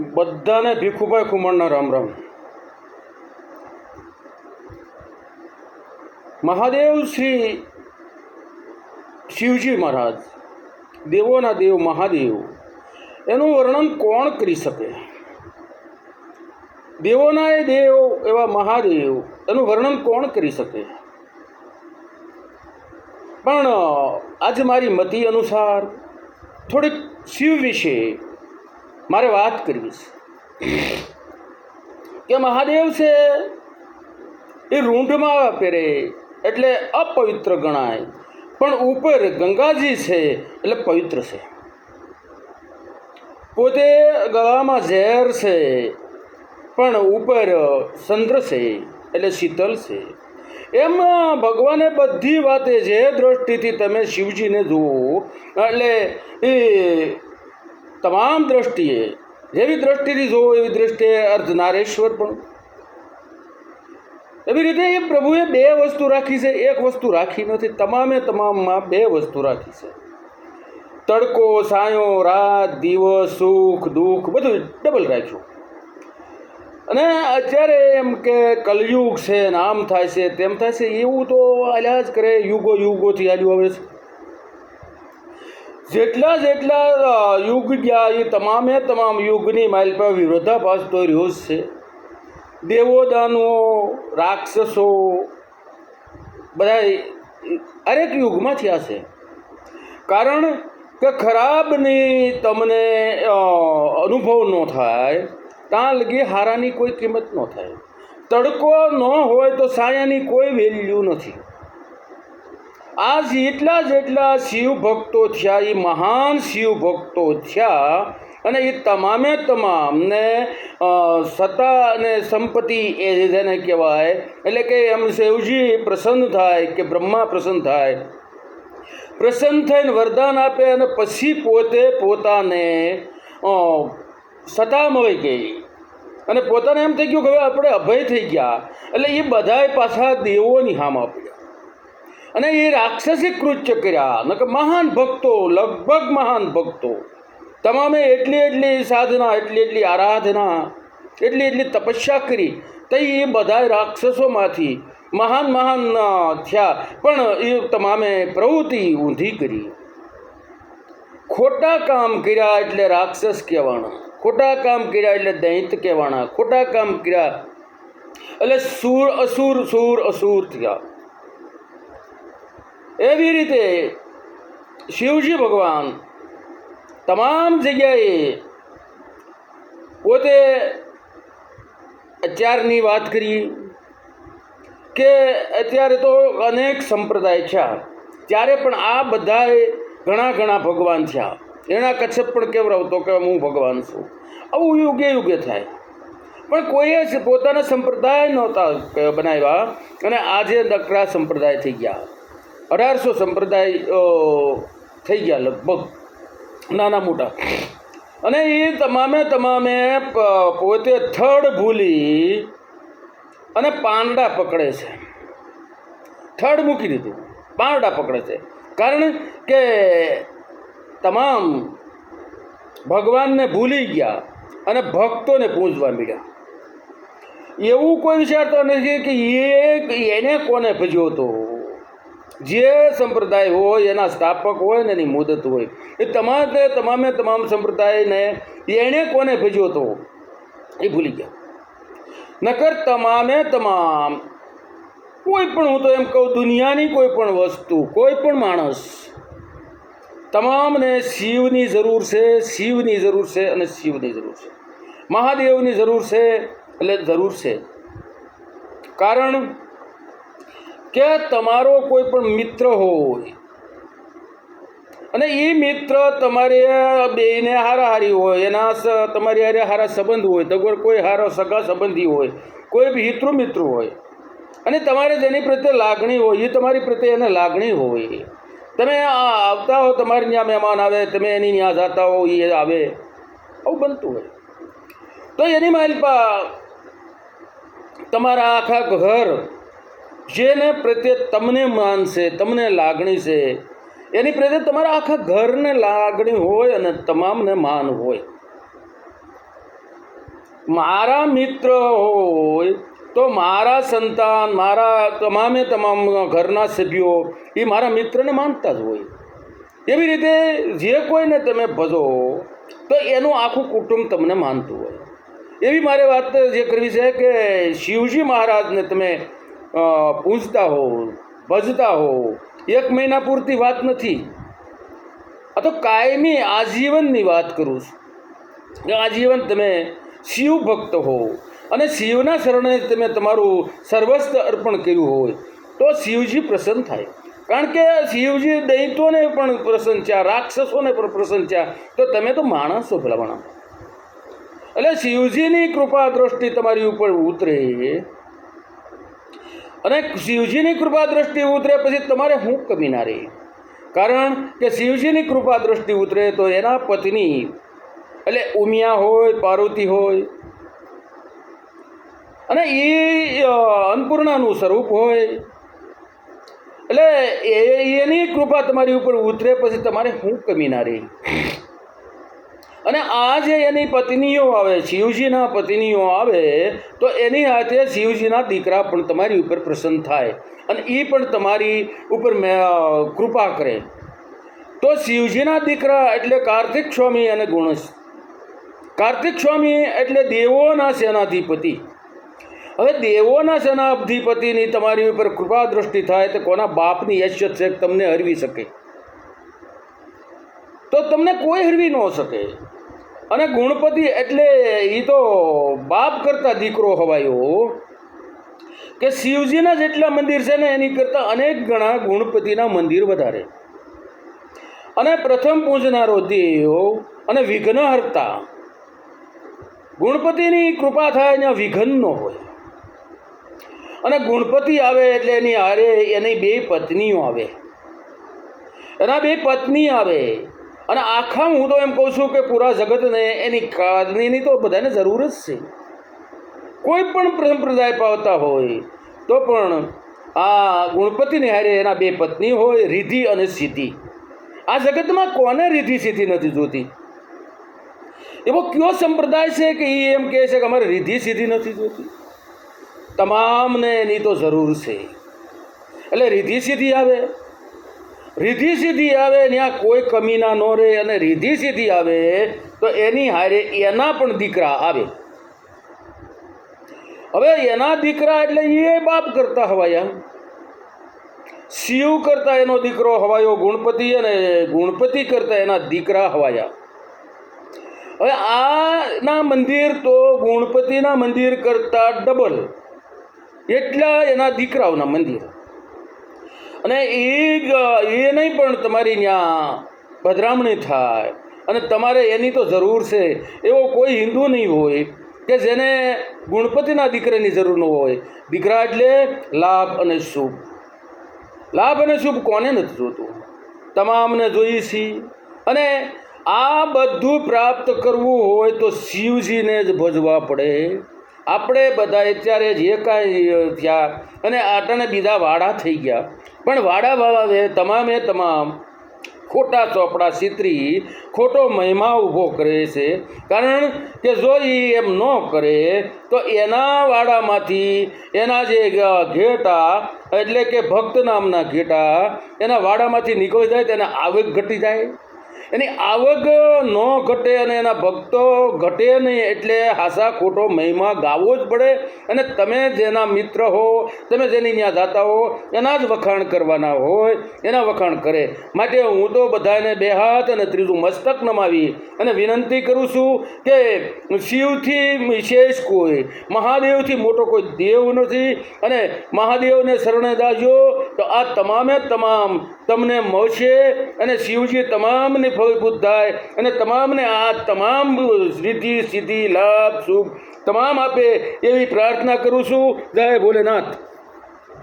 બધાને ભીખુભાઈ ખુમણના રામ રામ. મહાદેવ શ્રી શિવજી મહારાજ, દેવોના દેવ મહાદેવ, એનું વર્ણન કોણ કરી શકે? દેવોના એ દેવ એવા મહાદેવ, એનું વર્ણન કોણ કરી શકે? પણ આજે મારી મતિ અનુસાર થોડીક શિવ વિશે મારે વાત કરવી છે કે મહાદેવ છે એ રૂંઢમાં પહેરે એટલે અપવિત્ર ગણાય. પણ ઉપર ગંગાજી છે એટલે પવિત્ર છે. પોતે ગળામાં ઝેર છે, પણ ઉપર ચંદ્ર છે એટલે શીતલ છે. એમ ભગવાને બધી વાતે જે દ્રષ્ટિથી તમે શિવજીને જુઓ, એટલે એ તમામ દ્રષ્ટિએ, જેવી દ્રષ્ટિથી જોવો એવી દ્રષ્ટિએ અર્ધનારેશ્વર પણ. એવી રીતે એ પ્રભુએ બે વસ્તુ રાખી છે, એક વસ્તુ રાખી નથી, તમામે તમામમાં બે વસ્તુ રાખી છે. તડકો, સાયો, રાત, દિવસ, સુખ, દુઃખ, બધું ડબલ રાખ્યું. અને અત્યારે એમ કે કલયુગ છે ને આમ થાય છે, તેમ થાય છે, એવું તો આલ્યા જ કરે, યુગો યુગોથી હાલ્યું આવે છે. જેટલા જેટલા યુગ ગયા, એ તમામે તમામ યુગની માઇલ પર વિરોધાભાસ તો રહ્યો જ છે. દેવોદાનુઓ રાક્ષસો બધા હરેક યુગમાં થયા છે. કારણ કે ખરાબની તમને અનુભવ ન થાય ત્યાં લગી હારાની કોઈ કિંમત ન થાય. તડકો ન હોય તો સાયાની કોઈ વેલ્યુ નથી. આ જેટલા જેટલા શિવ ભક્તો થયા એ મહાન શિવ ભક્તો થયા અને એ તમામે તમામને સત્તા અને સંપત્તિ એ જેને કહેવાય, એટલે કે એમ શિવજી પ્રસન્ન થાય કે બ્રહ્મા પ્રસન્ન થાય, પ્રસન્ન થઈને વરદાન આપે અને પછી પોતે પોતાને સતા મળી ગઈ અને પોતાને એમ થઈ ગયું કે હવે આપણે અભય થઈ ગયા, એટલે એ બધાય પાછા દેવોની હામ આપ્યા અને એ રાક્ષસી કૃત્ય કર્યા. કે મહાન ભક્તો, લગભગ મહાન ભક્તો. તમામે એટલી એટલી સાધના, એટલી એટલી આરાધના, એટલી એટલી તપસ્યા કરી, તો એ બધા રાક્ષસોમાંથી મહાન મહાન થયા. પણ એ તમામે પ્રવૃત્તિ ઊંધી કરી. ખોટા કામ કર્યા એટલે રાક્ષસ કહેવાના. ખોટા કામ કર્યા એટલે દૈત કહેવાના. ખોટા કામ કર્યા એટલે સુર, અસુર સુર, અસુર થયા. એવી રીતે શિવજી ભગવાન તમામ જગ્યાએ પોતે અત્યારની વાત કરી કે અત્યારે તો અનેક સંપ્રદાય છે. ત્યારે પણ આ બધાએ ઘણા ઘણા ભગવાન થયા એના કચ્છપ પણ કેવડાવતો કે હું ભગવાન છું. આવું યુગે યુગે થાય. પણ કોઈએ પોતાના સંપ્રદાય નહોતા બનાવ્યા અને આજે નકરા સંપ્રદાય થઈ ગયા. અઢારસો સંપ્રદાય થઈ ગયા લગભગ, નાના મોટા. અને એ તમામે તમામે પોતે થડ ભૂલી અને પાંદડા પકડે છે. થડ મૂકી દીધું પાંદડા પકડે છે. કારણ કે તમામ ભગવાનને ભૂલી ગયા અને ભક્તોને પૂજવા મળ્યા એવું કોઈ વિચારતો નથી કે એ એને કોને ભજ્યો હતો જે સંપ્રદાય હોય, એના સ્થાપક હોય ને એની મુદત હોય, એ તમામે તમામે તમામ સંપ્રદાયને એણે કોને ભજ્યો હતો? એ ભૂલી ગયા. નકર તમામે તમામ, કોઈ પણ હું તો એમ કહું, દુનિયાની કોઈ પણ વસ્તુ, કોઈ પણ માણસ, તમામને શિવની જરૂર છે, શિવની જરૂર છે અને શિવની જરૂર છે. મહાદેવની જરૂર છે એટલે જરૂર છે. કારણ કે તમારો કોઈ પણ મિત્ર હોય, અને એ મિત્ર તમારે બેને હારાહારી હોય, એના તમારી હારે હારા સંબંધ હોય તો કોઈ હારો સગા સંબંધી હોય, કોઈ બી હિતૃ મિત્ર હોય, અને તમારે જેની પ્રત્યે લાગણી હોય, એ તમારી પ્રત્યે એને લાગણી હોય. તમે આવતા હો, તમારી ત્યાં મહેમાન આવે, તમે એની ત્યાં જતા હો, એ આવે, આવું બનતું હોય. તો એની માલપા તમારા આખા ઘર જેને પ્રત્યે તમને માન છે, તમને લાગણી છે, એની પ્રત્યે તમારા આખા ઘરને લાગણી હોય અને તમામને માન હોય. મારા મિત્ર હોય તો મારા સંતાન, મારા તમામે તમામ ઘરના સભ્યો એ મારા મિત્રને માનતા જ હોય. એવી રીતે જે કોઈને તમે ભજો તો એનું આખું કુટુંબ તમને માનતું હોય. એવી મારે વાત જે કરવી છે કે શિવજી મહારાજને તમે પૂજતા હો ભજતા હો એક મહિના પૂરતી વાત નથી. આ તો કાયમી આજીવનની વાત કરું છું. કે આજીવન તમે શિવ ભક્ત હો અને શિવના શરણે તમે તમારું સર્વસ્વ અર્પણ કર્યું હોય, તો શિવજી પ્રસન્ન થાય. કારણ કે શિવજી દૈત્યોને પણ પ્રસન્ન છે રાક્ષસોને પણ પ્રસન્ન છે તો તમે તો માણસો ભલામણા. એટલે શિવજીની કૃપા દ્રષ્ટિ તમારી ઉપર ઉતરે. અને શિવજીની કૃપા દ્રષ્ટિ ઉતરે પછી તમારે હું કમી ના રહી? કારણ કે શિવજીની કૃપા દ્રષ્ટિ ઉતરે તો એના પત્ની, એટલે ઉમિયા હોય, પાર્વતી હોય, અને એ અન્નપૂર્ણાનું સ્વરૂપ હોય. એટલે એની કૃપા તમારી ઉપર ઉતરે પછી તમારે શું કમી ના રહી? અને આ જે એની પત્નીઓ આવે, શિવજીના પત્નીઓ આવે, તો એની હાથે શિવજીના દીકરા પણ તમારી ઉપર પ્રસન્ન થાય અને એ પણ તમારી ઉપર કૃપા કરે. તો શિવજીના દીકરા એટલે કાર્તિક સ્વામી અને ગુણસ કાર્તિક સ્વામી એટલે દેવોના સેનાધિપતિ. હવે દેવોના સેનાધિપતિની તમારી ઉપર કૃપા દ્રષ્ટિ થાય તો કોના બાપની યશ્યત છે તમને હરવી શકે. તો તમને કોઈ હરવી ન શકે. અને ગુણપતિ એટલે એ તો બાપ કરતા દીકરો હવાયો. કે શિવજીના જેટલા મંદિર છે ને એની કરતાં અનેક ગણા ગુણપતિના મંદિર વધારે. અને પ્રથમ પૂજનારો દેવ અને વિઘ્નહર્તા ગુણપતિની કૃપા થાય ત્યાં વિઘ્ન ન હોય. અને ગુણપતિ આવે એટલે એની હારે એની બે પત્નીઓ આવે. એના બે પત્ની આવે. અને આખા હું તો એમ કહું છું કે પૂરા જગતને એની કાદનીની તો બધાને જરૂર જ છે. કોઈ પણ સંપ્રદાય પાવતા હોય તો પણ આ ગુણપતિની હારે એના બે પત્ની હોય, રિધિ અને સિદ્ધિ. આ જગતમાં કોને રિધિ સિદ્ધિ નથી જોતી? એવો કયો સંપ્રદાય છે કે એ એમ કહે છે કે અમારે રિધિ સિદ્ધિ નથી જોતી? તમામને એની તો જરૂર છે. એટલે રિધિ સિદ્ધિ આવે. રિધિ સીધી આવે ત્યાં કોઈ કમી ના ન રહે અને રિધિ સીધી આવે, તો એની હારે એના પણ દીકરા આવે. હવે એના દીકરા એટલે એ બાપ કરતા હવાયા શિવ કરતા એનો દીકરો હવાયો ગુણપતિ અને ગુણપતિ કરતા એના દીકરા હવાયા. હવે આના મંદિર તો ગુણપતિના મંદિર કરતાં ડબલ એટલા એના દીકરાઓના મંદિર. અને એ એ નહીં પણ તમારી ત્યાં પધરામણી થાય. અને તમારે એની તો જરૂર છે. એવો કોઈ હિન્દુ નહીં હોય કે જેને ગુણપતિના દીકરાની જરૂર ન હોય. દીકરા એટલે લાભ અને શુભ. લાભ અને શુભ કોને નથી જોતું? તમામને જોઈએ છીએ અને આ બધું પ્રાપ્ત કરવું હોય તો શિવજીને જ ભજવા પડે. આપણે બધા અત્યારે જે કાંઈ થયા અને આટાને બીજા વાડા થઈ ગયા. પણ વાડા વાળાએ તમામે તમામ ખોટા ચોપડા સિત્રી, ખોટો મહિમા ઊભો કરે છે. કારણ કે જો એ એમ ન કરે, તો એના વાડામાંથી, એના જે ઘેટા, એટલે કે ભક્ત નામના ઘેટા, એના વાડામાંથી નીકળી જાય, તેને આવક ઘટી જાય. એની આવક ન ઘટે અને એના ભક્તો ઘટે નહીં એટલે હાસા ખોટો મહિમા ગાવો જ પડે. અને તમે જેના મિત્ર હો, તમે જેની ત્યાં જાતા હો, એના જ વખાણ કરવાના હોય, એના વખાણ કરે. માટે હું તો બધાને બે હાથ અને ત્રીજું મસ્તક નમાવી અને વિનંતી કરું છું કે શિવથી વિશેષ કોઈ, મહાદેવથી મોટો કોઈ દેવ નથી. અને મહાદેવને શરણે દાજો તો આ તમામે તમામ તમને મળશે અને શિવજી તમામને ફળભૂત થાય અને તમામને આ તમામ સિદ્ધિ સિદ્ધિ, લાભ, સુખ તમામ આપે એવી પ્રાર્થના કરું છું. જય ભોલેનાથ.